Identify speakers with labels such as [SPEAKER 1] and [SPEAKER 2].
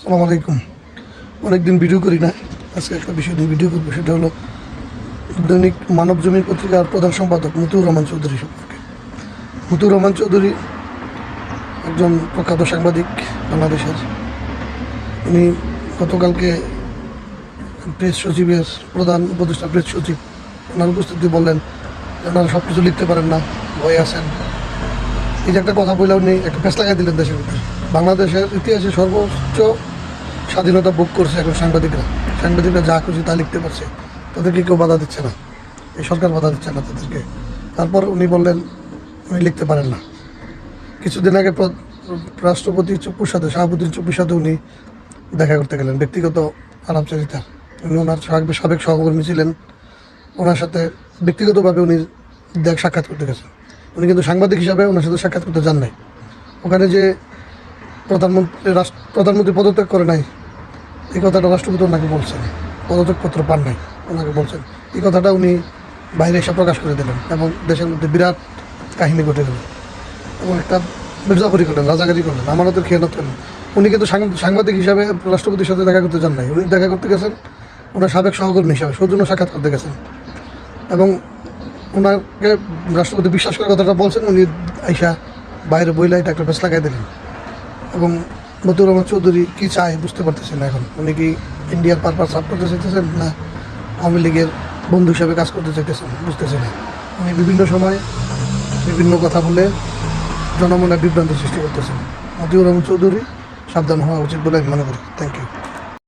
[SPEAKER 1] সালাম আলাইকুম। অনেকদিন ভিডিও করি না। আজকে একটা বিষয় নিয়ে ভিডিও করব, সেটা হলো দৈনিক মানব জমির পত্রিকার প্রধান সম্পাদক মতুর রহমান চৌধুরী সম্পর্কে। মতুর রহমান চৌধুরী একজন প্রখ্যাত সাংবাদিক বাংলাদেশের। উনি গতকালকে প্রেস সচিবের প্রধান উপদেষ্টা, প্রেস সচিব, ওনার উপস্থিতি বললেন ওনারা সব কিছু লিখতে পারেন না ভয়ে আছেন এই যে একটা কথা বললে উনি একটা ফেস লাগাই দিলেন দেশের ভিতরে বাংলাদেশের ইতিহাসে সর্বোচ্চ স্বাধীনতা ভোগ করছে এখন সাংবাদিকরা। সাংবাদিকরা যা খুশি তা লিখতে পারছে। তাদেরকে কেউ বাধা দিচ্ছে না। এই সরকার বাধা দিচ্ছে না তাদেরকে। তারপর উনি বললেন, উনি লিখতে পারেন না। কিছুদিন আগে রাষ্ট্রপতি চুপুর সাথে সভাপতি চুপুর সাথে উনি দেখা করতে গেলেন। ব্যক্তিগত আলাপচারিতা উনি ওনার সাবেক সহকর্মী ছিলেন। ওনার সাথে ব্যক্তিগতভাবে উনি দেখ সাক্ষাৎ করতে গেছেন। উনি কিন্তু সাংবাদিক হিসাবে ওনার সাথে সাক্ষাৎ করতে যান নাই। ওখানে যে প্রধানমন্ত্রী প্রধানমন্ত্রী পদত্যাগ করে নাই। এই কথাটা রাষ্ট্রপতি ওনাকে বলছেন। পদত্যাগপত্র পান নাই, ওনাকে বলছেন। এই কথাটা উনি বাইরে এসে প্রকাশ করে দিলেন এবং দেশের মধ্যে বিরাট কাহিনী ঘটে গেল। এবং একটা মির্জাফরি করলেন রাজাগারি করলেন, আমানতের খেয়ানত করলেন। উনি কিন্তু সাংবাদিক হিসাবে রাষ্ট্রপতির সাথে দেখা করতে চান নাই। উনি দেখা করতে গেছেন, ওনার সাবেক সহকর্মী হিসাবে, সৌজন্য সাক্ষাৎ করতে গেছেন। এবং ওনাকে রাষ্ট্রপতি বিশ্বাস করার কথাটা বলছেন, উনি আইসা বাইরে বইলে এটা একটা ফেস লাগাই দিলেন। এবং বদুর রহমান চৌধুরী কী চায় বুঝতে পারতেছেন না এখন। উনি কি ইন্ডিয়ার পারপাস সাফ করতে চাইতেছেন না আওয়ামী লীগের বন্ধু হিসাবে কাজ করতে চাইতেছেন? বুঝতেছেন না। উনি বিভিন্ন সময় বিভিন্ন কথা বলে জনমনে বিভ্রান্ত সৃষ্টি করতেছেন। মতিউর রহমান চৌধুরী সাবধান হওয়া উচিত বলে আমি মনে করি। Thank you